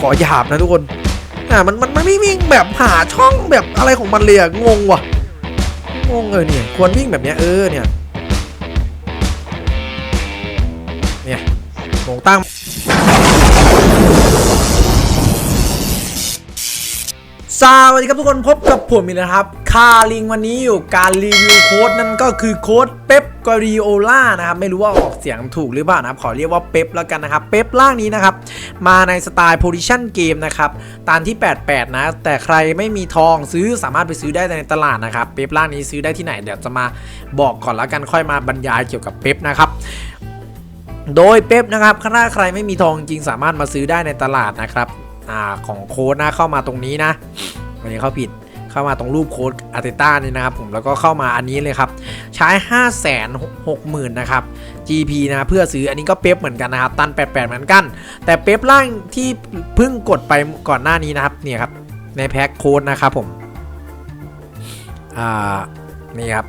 ขอหยาบนะทุกคนอ่ามันมันมันไม่วิ่งแบบหาช่องแบบอะไรของมันเลยอะงงว่ะงงเออเนี่ยควรวิ่งแบบเนี้ยเออเนี่ยเนี่ยมงตั้ง สวัสดีครับทุกคนพบกับผมอีกนะครับ คาลิงวันนี้อยู่การรีวิวโค้ดนั่นก็คือโค้ดเป๊ปกอริโอล่านะครับ ไม่รู้ว่าออกเสียงถูกหรือเปล่านะครับขอเรียกว่าเป๊ปแล้วกันนะครับ เป๊ปล่างนี้นะครับ มาในสไตล์ position game นะครับตามที่ 88 นะ แต่ใครไม่มีทองซื้อสามารถไปซื้อได้ในตลาดนะครับ เป๊ปล่างนี้ซื้อได้ที่ไหนเดี๋ยวจะมาบอกก่อนแล้วกันค่อยมาบรรยายเกี่ยวกับเป๊ปนะครับโดยเป๊ปนะครับถ้าใครไม่มีทองจริงสามารถมาซื้อได้ในตลาดนะครับ อาของโค้ดนะเข้ามาตรงนี้นะวันนี้เข้าผิดเข้ามาตรงรูปโค้ดอาร์เตต้านี่นะครับผมแล้วก็เข้ามาอันนี้เลยครับใช้ 5 6 0 0 0 0นะครับ GP นะเพื่อซื้ออันนี้ก็เป๊ปเหมือนกันนะครับ ตัน 88 เหมือนกัน แต่เป๊ปล่างที่เพิ่งกดไปก่อนหน้านี้นะครับเนี่ยครับในแพ็คโค้ดนะครับผมอ่านี่ครับ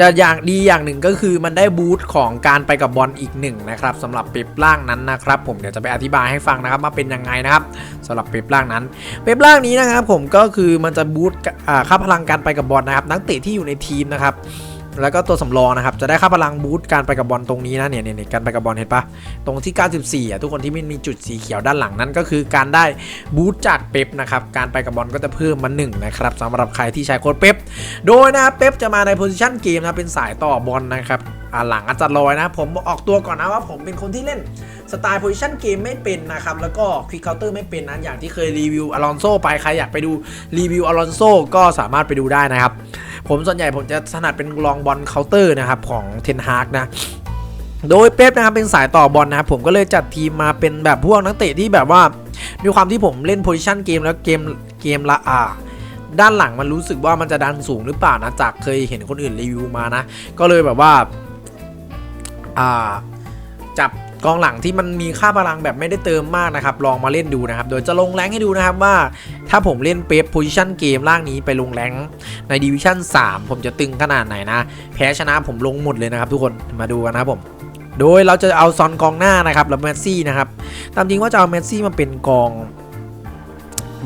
จะอย่างดีอย่างหนึ่งก็คือมันได้บูทของการไปกับบอลอีกหนึ่งนะครับสำหรับเป๊ปล่างนั้นนะครับ ผมเดี๋ยวจะไปอธิบายให้ฟังนะครับว่าเป็นยังไงนะครับสำหรับเป๊ปล่างนั้น เป๊ปล่างนี้นะครับผมก็คือมันจะบูทค่าพลังการไปกับบอลนะครับนักเตะที่อยู่ในทีมนะครับ แล้วก็ตัวสำรองนะครับ จะได้ค่าพลังบูทการไปกับบอลตรงนี้นะเนี่ยเนี่ยการไปกับบอลเห็นปะตรงที่ 94อะทุกคนที่มันมีจุดสีเขียวด้านหลังนั้นก็คือการได้บูทจากเป๊ปนะครับการไปกับบอลก็จะเพิ่มมา1นะครับสำหรับใครที่ใช้โค้ดเป๊ปโดยนะเป๊ปจะมาในโพซิชันเกมนะเป็นสายต่อบอลนะครับหลังอาจารย์ลอยนะ ผมออกตัวก่อนนะว่าผมเป็นคนที่เล่นสไตล์โพซิชันเกมไม่เป็นนะครับ แล้วก็ควิกเคาน์เตอร์ไม่เป็นนะอย่างที่เคยรีวิวอลอนโซไปใครอยากไปดูรีวิวอลอนโซก็สามารถไปดูได้นะครับ ผมส่วนใหญ่ผมจะถนัดเป็นลองบอลเคาน์เตอร์นะครับของเทนฮากนะโดยเป๊ปนะครับเป็นสายต่อบอลนะครับผมก็เลยจัดทีมมาเป็นแบบพวกนักเตะที่แบบว่าด้วยความที่ผมเล่นโพซิชันเกมแล้วเกมเกมละอ่าด้านหลังมันรู้สึกว่ามันจะดันสูงหรือเปล่านะจากเคยเห็นคนอื่นรีวิวมานะ ก็เลยแบบว่าอ่าจับกองหลังที่มันมีค่าพลังแบบไม่ได้เติมมากนะครับ ลองมาเล่นดูนะครับ โดยจะลงแรงให้ดูนะครับว่า ถ้าผมเล่นเป๊ปโพซิชันเกมล่างนี้ไปลงแรงในดิวิชั่น 3 ผมจะตึงขนาดไหนนะ แพ้ชนะผมลงหมดเลยนะครับทุกคนมาดูกันนะครับผมโดยเราจะเอาซอนกองหน้านะครับแล้วเมสซี่นะครับตามจริงว่าจะเอาเมสซี่มาเป็นกอง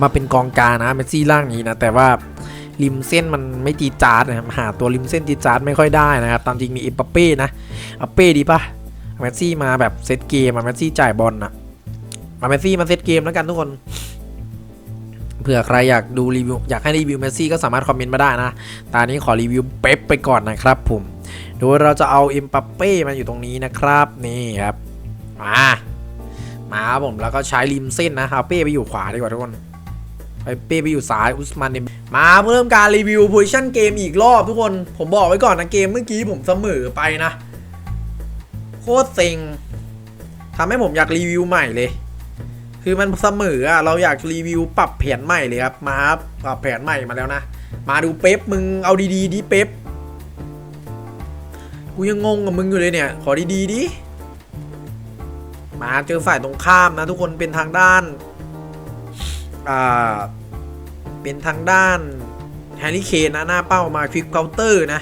มาเป็นกองกลางนะเมสซี่ล่างนี้นะแต่ว่าริมเส้นมันไม่ตีจาร์ดนะครับหาตัวริมเส้นตีจาร์ดไม่ค่อยได้นะครับ ตามจริงมีเอ็มบัปเป้นะอัปเป้ดีปะเมสซี่มาแบบเซตเกมอะเมสซี่จ่ายบอลอะมาเมสซี่มาเซตเกมแล้วกันทุกคน เผื่อใครอยากดูรีวิวอยากให้รีวิวเมสซี่ก็สามารถคอมเมนต์มาได้นะ ตอนนี้ขอรีวิวเป๊ปไปก่อนนะครับผม โดยเราจะเอาเอ็มบัปเป้มาอยู่ตรงนี้นะครับ นี่ครับ มามาครับผมแล้วก็ใช้ริมเส้นนะเอาเป้ไปอยู่ขวาดีกว่าทุกคนไปเป้ไปอยู่ซ้ายอุสมันเนี่ยมาเริ่มการรีวิวโพซิชันเกมอีกรอบทุกคน ผมบอกไว้ก่อนนะเกมเมื่อกี้ผมเสมอไปนะ โคตรเซ็งทำให้ผมอยากรีวิวใหม่เลย คือมันเสมออะเราอยากรีวิวปรับแผนใหม่เลยครับมาครับปรับแผนใหม่มาแล้วนะ มาดูเป๊ปมึงเอาดีๆดิเป๊ปกูยังงงกับมึงอยู่เลยเนี่ย ขอดีๆดิมาเจอฝ่ายตรงข้ามนะทุกคนเป็นทางด้านอ่าเป็นทางด้านแฮร์รี่เคนนะหน้าเป้ามาควิกเคาน์เตอร์นะ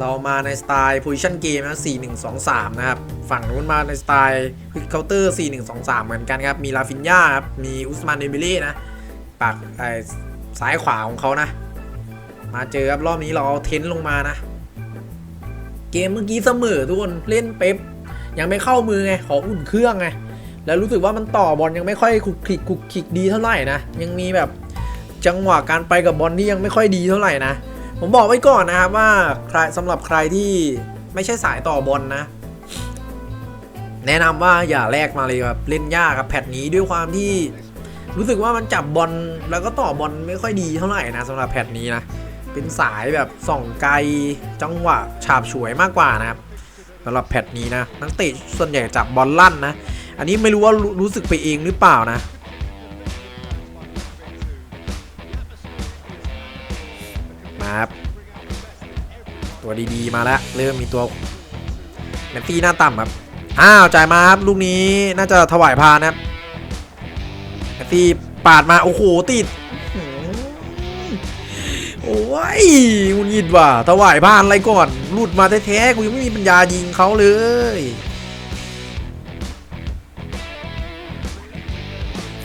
เรามาในสไตล์ position game นะ4 1 2 3 นะครับ ฝั่งนู้นมาในสไตล์ควิกเคาน์เตอร์4 1 2 3 เหมือนกันครับ มีลาฟินยาครับ มีอุสมานเดมิเล่นะ ปากไอ้ซ้ายขวาของเขานะ มาเจอครับ รอบนี้เราเอาเทนต์ลงมานะ เกมเมื่อกี้เสมอทุกคน เล่นเป๊ปยังไม่เข้ามือไง ขออุ่นเครื่องไง แล้วรู้สึกว่ามันต่อบอลยังไม่ค่อยคลุกคลิกคลุกคลิกดีเท่าไหร่นะ ยังมีแบบจังหวะการไปกับบอลที่ยังไม่ค่อยดีเท่าไหร่นะ ผมบอกไว้ก่อนนะครับว่าใครสำหรับใครที่ไม่ใช่สายต่อบอลนะ แนะนำว่าอย่าแลกมาเลยครับเล่นยากครับแพทนี้ด้วยความที่รู้สึกว่ามันจับบอลแล้วก็ต่อบอลไม่ค่อยดีเท่าไหร่นะสำหรับแพทนี้นะเป็นสายแบบส่องไกลจังหวะฉาบฉวยมากกว่านะครับสำหรับแพทนี้นะนักเตะส่วนใหญ่จับบอลลั่นนะ อันนี้ไม่รู้ว่ารู้สึกไปเองหรือเปล่านะ มาครับ ตัวดีๆมาแล้ว เริ่มมีตัวแมนตี้หน้าต่ำครับ อ้าว จ่ายมาครับ ลูกนี้น่าจะถวายพานนะครับแมนตี้ปาดมา โอ้โห ติด โอ้ยงุนยิดว่ะถวายพานอะไรก่อนหลุดมาแท้ๆกูยังไม่มีปัญญายิงเขาเลย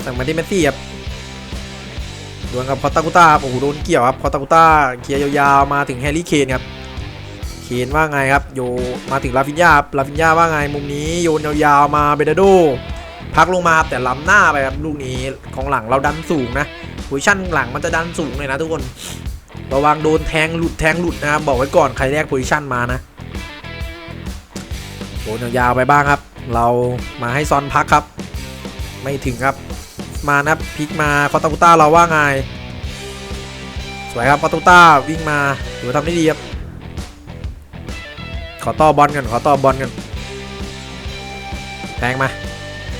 สั่งมาที่เมสซี่ครับ ดวลกับคอตากุต้าโอ้โหโดนเกี่ยวครับคอตากุต้าเคลียร์ยาวๆมาถึงแฮร์รี่เคนครับเคนว่าไงครับโยมาถึงลาฟินยาลาฟินยาว่าไงมุมนี้โยนยาวๆมาเบเดโดพักลงมาแต่ล้ำหน้าไปครับลูกนี้ของหลังเราดันสูงนะโพซิชั่นหลังมันจะดันสูงเลยนะทุกคนระวังโดนแทงหลุดแทงหลุดนะครับบอกไว้ก่อนใครแรกโพซิชั่นมานะโดนยาวๆไปบ้างครับ เรามาให้ซอนพักครับ ไม่ถึงครับ มานะพลิกมาคอตาคุต้าเราว่าไง สวยครับคอตาคุต้าวิ่งมาถือว่าทำได้ดีครับขอต่อบอลกันขอต่อบอลกันแทงมา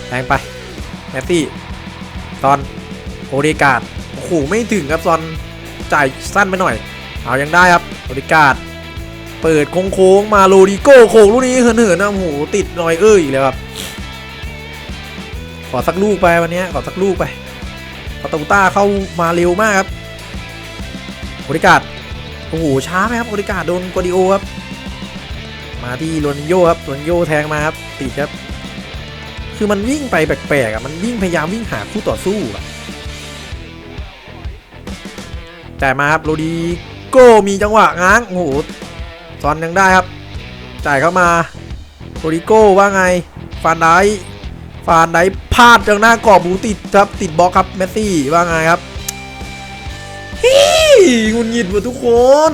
แทงไปแมตตี้ซอนโอเดกาดโอ้โหไม่ถึงครับซอนจ่ายสั้นไปหน่อย เอายังได้ครับโอเดกาดเปิดโค้งๆมาโรดิโก้โค้งลูกนี้เหินๆนะโอ้โหติดหน่อยเอ้ยอีกแล้วครับ ขอสักลูกไปวันนี้ขอสักลูกไปคอตาคุต้าเข้ามาเร็วมากครับโอเดกาดโอ้โหช้าไหมครับโอเดกาดโดนกอดิโอครับ มาที่โรนโยครับโรนโยแทงมาครับติดครับ คือมันวิ่งไปแปลกๆอะมันวิ่งพยายามวิ่งหาคู่ต่อสู้อะจ่ายมาครับโรดิโก้มีจังหวะง้างโอ้โหซอนยังได้ครับ จ่ายเข้ามาโรดิโก้ว่าไงฟานได ฟานไดพลาดจังหน้ากรอบบูติดครับติดบล็อกครับเมสซี่ว่าไงครับฮี่งุนหงิดหมดทุกคน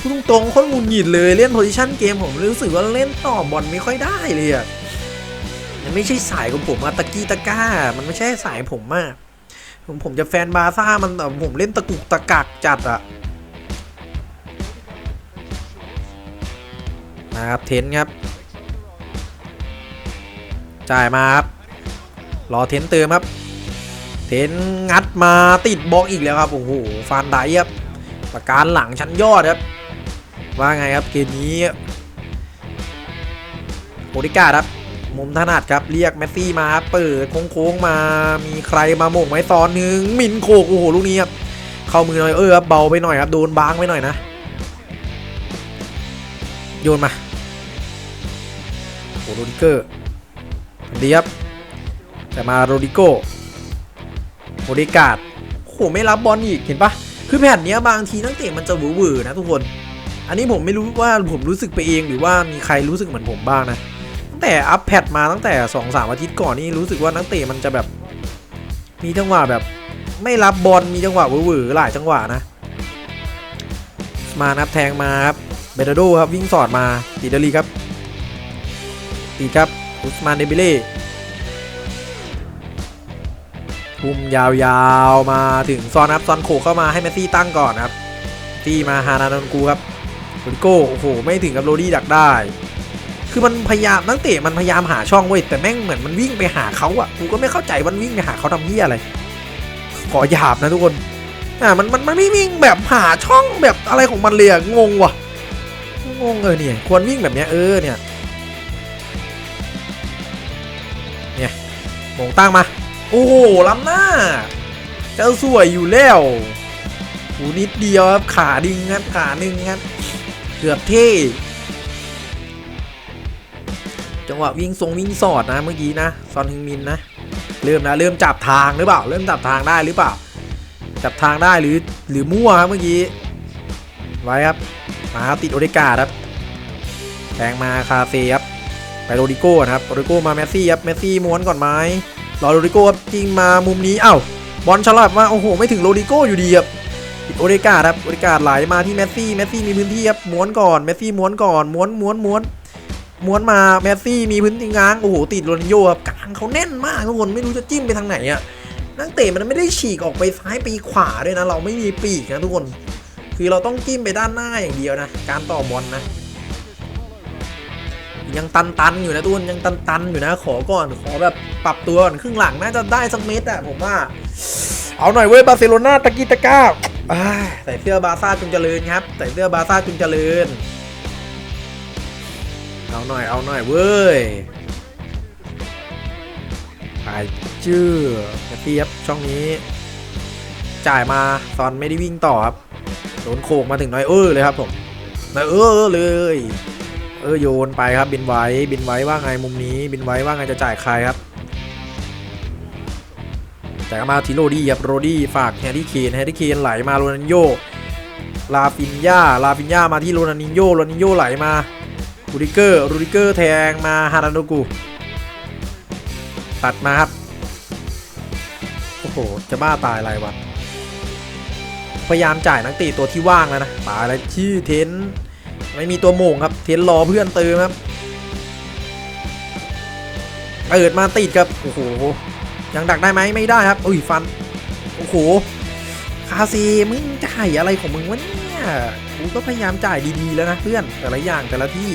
พูดตรงๆคนงุนหงิดเลยเล่นโพซิชันเกมผมรู้สึกว่าเล่นต่อบอลไม่ค่อยได้เลยอะมันไม่ใช่สายของผมอะตะกี้ตะก้า มันไม่ใช่สายผมมากผมผมจะแฟนบาซ่ามันแต่ผมเล่นตะกุกตะกักจัดอะนะครับเทนครับ จ่ายมาครับ รอเทนเติมครับ เทนงัดมาติดบล็อกอีกแล้วครับโอ้โหฟานไดครับประการหลังชั้นยอดครับ ว่าไงครับเกมนี้โอดิกาครับมุมถนัดครับเรียกแมสซี่มาครับเปิดโค้งๆมามีใครมาโมงไม้ซ้อนหนึ่งมินโคกโอ้โหลูกนี้ครับเข้ามือหน่อยเออครับเบาไปหน่อยครับโดนบางไปหน่อยนะ โยนมาโอ้โรดิเกอร์ดีครับ แต่มาโรดิโกโอเดกาดโอ้โหไม่รับบอลอีกเห็นปะคือแผ่นนี้บางทีนักเตะมันจะหวือๆนะทุกคน อันนี้ผมไม่รู้ว่าผมรู้สึกไปเองหรือว่ามีใครรู้สึกเหมือนผมบ้างนะตั้งแต่อัพแพดมาตั้งแต่2อสามอาทิตย์ก่อนนี่รู้สึกว่านักเตะมันจะแบบ มีจังหวะแบบไม่รับบอลมีจังหวะหวือๆหลายจังหวะนะ มานับแทงมาครับเบเดโดครับวิ่งสอดมาติดดลีครับตีครับอุสมานเดบิเล่ ทุ่มยาวๆมาถึงซอนครับซอนโขกเข้ามาให้เมสซี่ตั้งก่อนครับตีมาฮานานนกูครับโรดิโก้โอ้โหไม่ถึงกับโรดี้ดักได้ คือมันพยายามนักเตะมันพยายามหาช่องเว้ยแต่แม่งเหมือนมันวิ่งไปหาเขาอะกูก็ไม่เข้าใจว่ามันวิ่งไปหาเขาทำเหี้ยอะไรขอหยาบนะทุกคนอ่ามันมันมันไม่วิ่งแบบหาช่องแบบอะไรของมันเลยอะงงว่ะงงเออเนี่ยควรวิ่งแบบเนี้ยเออเนี่ยเนี่ยโมงตั้งมา โอ้โหล้ำหน้า เจ้าสวยอยู่แล้วหูนิดเดียวครับขาดิงครับขาหนึ่งครับเกือบเท่จังหวะวิ่งทรงวิ่งสอดนะเมื่อกี้นะซอนฮึงมินนะเริ่มนะเริ่มจับทางหรือเปล่า เริ่มจับทางได้หรือเปล่า จับทางได้หรือหรือมั่วครับเมื่อกี้ไว้ครับมาครับติดโอเดกาครับแทงมาคาเฟ่ครับไปโรดิโก้ครับโรดิโก้มาเมสซี่ครับเมสซี่ม้วนก่อนไหม รอโรดิโก้ครับจริงมามุมนี้เอ้าบอลฉลับมาโอ้โหไม่ถึงโรดิโก้อยู่ดีครับติดโอเดกาครับโอเดกาไหลมาที่เมสซี่เมสซี่มีพื้นที่ครับม้วนก่อนเมสซี่ม้วนก่อนม้วนม้วนม้วนม้วนมาแมสซี่มีพื้นที่ง้างโอ้โหติดโรนัลโยครับกลางเขาแน่นมากทุกคนไม่รู้จะจิ้มไปทางไหนอะนักเตะมันไม่ได้ฉีกออกไปซ้ายไปขวาด้วยนะ เราไม่มีปีกนะทุกคน คือเราต้องจิ้มไปด้านหน้าอย่างเดียวนะ การต่อบอลนะ ยังตันตันๆอยู่นะทุนยังตันตันๆอยู่นะ ขอก่อนขอแบบปรับตัวก่อนครึ่งหลังน่าจะได้สักเม็ดอะผมว่า เอาหน่อยเว้ยบาร์เซโลนาตะกี้ตะก้าใส่เสื้อบาร์ซ่าจุงเจริญครับใส่เสื้อบาร์ซ่าจุงเจริญ เอาหน่อยเอาหน่อยเว้ยหายจื้อจะเตียบช่องนี้ จ่ายมาซอนไม่ได้วิ่งต่อครับโดนโขกมาถึงน้อยเออเลยครับผมน้อยเออเลย ออโยนไปครับบินไว้บินไว้ว่าไงมุมนี้ บินไว้ว่าไงจะจ่ายใครครับจากมาทิโรดี้ครับโรดี้ฝากแฮร์รี่เคนแฮร์รี่เคนไหลมาโรนันโยลาฟินยาลาฟินยามาที่โรนันโยโรนันโยไหลมารูดิเกอร์รูดิเกอร์แทงมาฮาราโนกุตัดมาครับโอ้โหจะบ้าตายอะไรวะพยายามจ่ายนักเตะตัวที่ว่างแล้วนะตายแล้วชื่อเทน ไม่มีตัวโม่งครับเทียนรอเพื่อนเติมครับเปิดมาติดครับโอ้โหยังดักได้ไหมไม่ได้ครับอุ้ยฟันโอ้โหคาเซมึงจ่ายอะไรของมึงวะเนี่ยกูก็พยายามจ่ายดีๆแล้วนะเพื่อนแต่ละอย่างแต่ละที่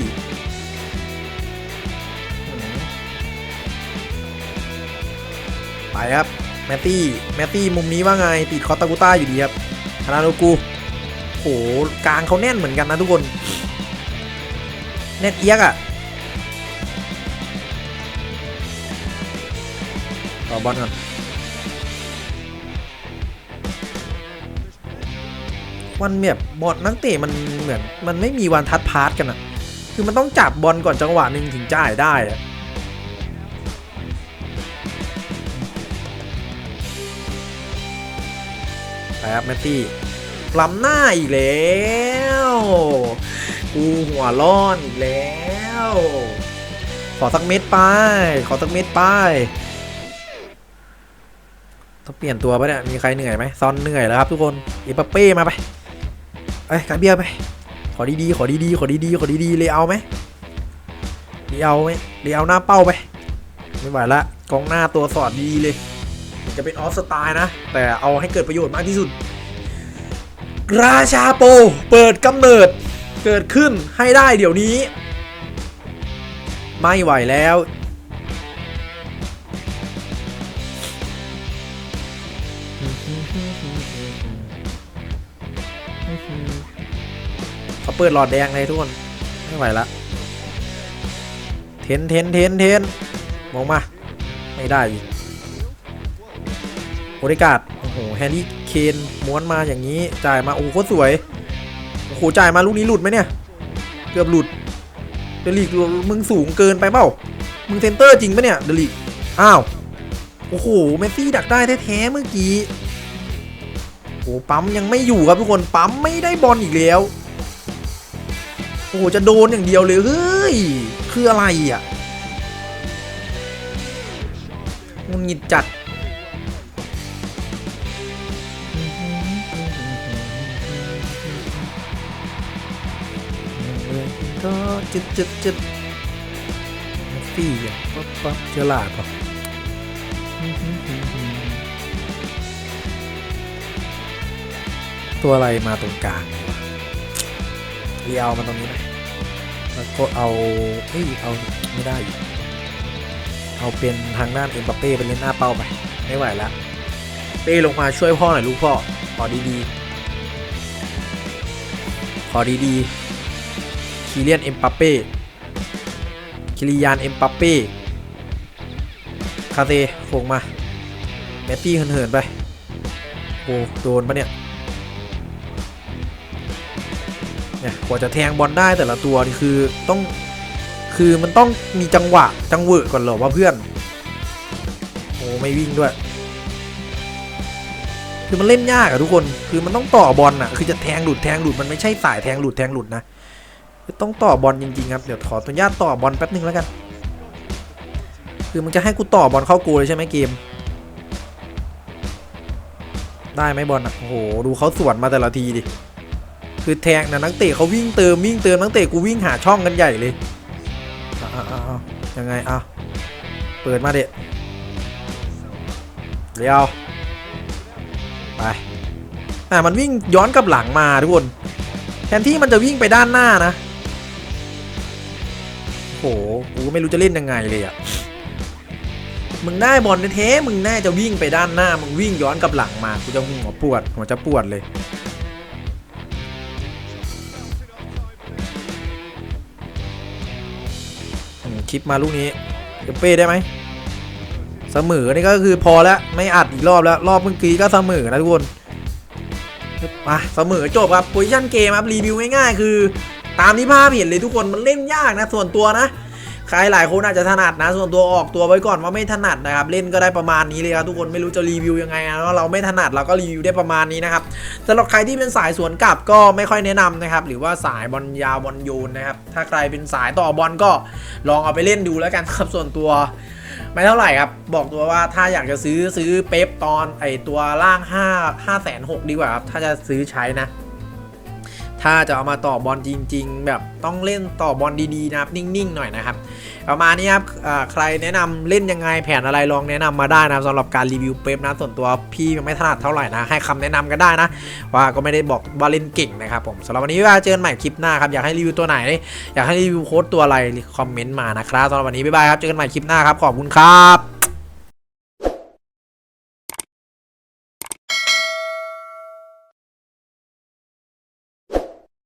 ไปครับแมตตี้แมตตี้มุมนี้ว่าไงติดคอตากุต้าอยู่ดีครับฮานาโนกูโหกลางเขาแน่นเหมือนกันนะทุกคน แน่นเอียกอะ่ะต่อบอลก่อนมันแบบบอลนักเตะมันเหมือนมันไม่มีวันทัดพาสกันอะคือมันต้องจับบอลก่อนจังหวะหนึ่งถึงจ่ายได้อะไปครับแมตตี้ล้ำหน้าอีกแล้ว กูหัวร้อนอีกแล้ว ขอสักเม็ดไป ขอสักเม็ดไป ต้องเปลี่ยนตัวปะเนี่ย มีใครเหนื่อยไหมซอนเหนื่อยแล้วครับทุกคนเอปเป้มาไปเอ้ยกาเบียไป ขอดีๆ ขอดีๆ ขอดีๆ ขอดีๆ เลยเอาไหมเลยเอาไหมเลยเอาหน้าเป้าไป ไม่ไหวละกองหน้าตัวสอดดีเลย จะเป็นออฟสไตล์นะ แต่เอาให้เกิดประโยชน์มากที่สุด ราชาโป เปิดกำเนิด เกิดขึ้นให้ได้เดี๋ยวนี้ ไม่ไหวแล้ว เขาเปิดหลอดแดงเลยทุกคน ไม่ไหวละ เทนเทนเทนเทนมองมา ไม่ได้อีกโอเดกาดโอ้โห แฮร์รี่เคนม้วนมาอย่างนี้ จ่ายมา โอ้โห โคตรสวย โอ้โหจ่ายมาลูกนี้หลุดไหมเนี่ย เกือบหลุด เดลิกมึงสูงเกินไปเปล่า มึงเซนเตอร์จริงปะเนี่ย เดลิกอ้าว โอ้โห เมสซี่ดักได้แท้ๆเมื่อกี้โอ้ปั๊มยังไม่อยู่ครับทุกคน ปั๊มไม่ได้บอลอีกแล้ว โอ้โห จะโดนอย่างเดียวเลย เฮ้ย คืออะไรอะงุนหงิดจัด ก็จึดจึดจึดฟี่อะปั๊บปั๊บเจอหลาดป่ะตัวอะไรมาตรงกลางวะเรียวมาตรงนี้ไหมแล้วก็เอาเฮ้ยเอาไม่ได้อีกเอาเป็นทางด้านเอ็มบัปเป้เป็นเล่นหน้าเป้าไปไม่ไหวแล้วเป้ลงมาช่วยพ่อหน่อยลูกพ่อขอดีๆขอดีๆ คีเลียนเอ็มปัปเป้คิริยานเอ็มปัปเป้คาเตโคงมาแมตตี้เหินๆไปโอ้โดนปะเนี่ยเนี่ยกว่าจะแทงบอลได้แต่ละตัวนี่คือต้องคือมันต้องมีจังหวะจังเวอก่อนเหรอว่าเพื่อนโอ้ไม่วิ่งด้วย คือมันเล่นยากอะทุกคนคือมันต้องต่อบอลอะคือจะแทงหลุดแทงหลุดมันไม่ใช่สายแทงหลุดแทงหลุดนะ ต้องต่อบอลจริงๆครับเดี๋ยวขออนุญาตต่อบอลแป๊บนึงแล้วกัน คือมึงจะให้กูต่อบอลเข้ากูเลยใช่ไหมเกม ได้ไหมบอลอะโอ้โหดูเขาสวนมาแต่ละทีดิคือแทงนะนักเตะเขาวิ่งเติมวิ่งเติมนักเตะกูวิ่งหาช่องกันใหญ่เลยอะอะอะอะยังไงอะเปิดมาเด็เดี๋ยวไปแต่มันวิ่งย้อนกลับหลังมาทุกคนแทนที่มันจะวิ่งไปด้านหน้านะ โห กูไม่รู้จะเล่นยังไงเลยอะ่ะมึงได้บอลเท้มึงแน่จะวิ่งไปด้านหน้า มึงวิ่งย้อนกลับหลังมา กูจะหัวปวด หัวจะปวดเลย คลิปมาลูกนี้เดี๋ยวเป้ได้ไหม เสมอ นี่ก็คือพอแล้ว ไม่อัดอีกรอบแล้ว รอบเมื่อกี้ก็เสมอนะทุกคนมาเสมอจบครับโพซิชั่นเกมครับ รีวิวง่ายๆคือ ตามที่ภาพเห็นเลยทุกคนมันเล่นยากนะส่วนตัวนะใครหลายคนอาจจะถนัดนะ ส่วนตัวออกตัวไว้ก่อนว่าไม่ถนัดนะครับ เล่นก็ได้ประมาณนี้เลยครับทุกคนไม่รู้จะรีวิวยังไงนะว่าเราไม่ถนัดเราก็รีวิวได้ประมาณนี้นะครับสำหรับใครที่เป็นสายสวนกลับก็ไม่ค่อยแนะนำนะครับ หรือว่าสายบอลยาวบอลโยนนะครับ ถ้าใครเป็นสายต่อบอลก็ลองเอาไปเล่นดูแล้วกันครับส่วนตัวไม่เท่าไหร่ครับ บอกตัวว่าถ้าอยากจะซื้อซื้อเป๊ปตอนไอตัวล่าง5 5แสนหดีกว่าครับถ้าจะซื้อใช้นะ ถ้าจะเอามาต่อบอลจริง ๆ แบบต้องเล่นต่อบอลดีๆนะครับนิ่งๆหน่อยนะครับประมาณนี้ครับใครแนะนำเล่นยังไงแผนอะไรลองแนะนำมาได้นะสำหรับการรีวิวเป๊ปนะส่วนตัวพี่ไม่ถนัดเท่าไหร่นะให้คำแนะนำกันได้นะ ว่าก็ไม่ได้บอกว่าเล่นเก่งนะครับผมสำหรับวันนี้ไว้เจอกันใหม่คลิปหน้าครับอยากให้รีวิวตัวไหน อยากให้รีวิวโค้ดตัวอะไรคอมเมนต์มานะครับสำหรับวันนี้บ๊ายบายครับเจอกันใหม่คลิปหน้าครับขอบคุณครับ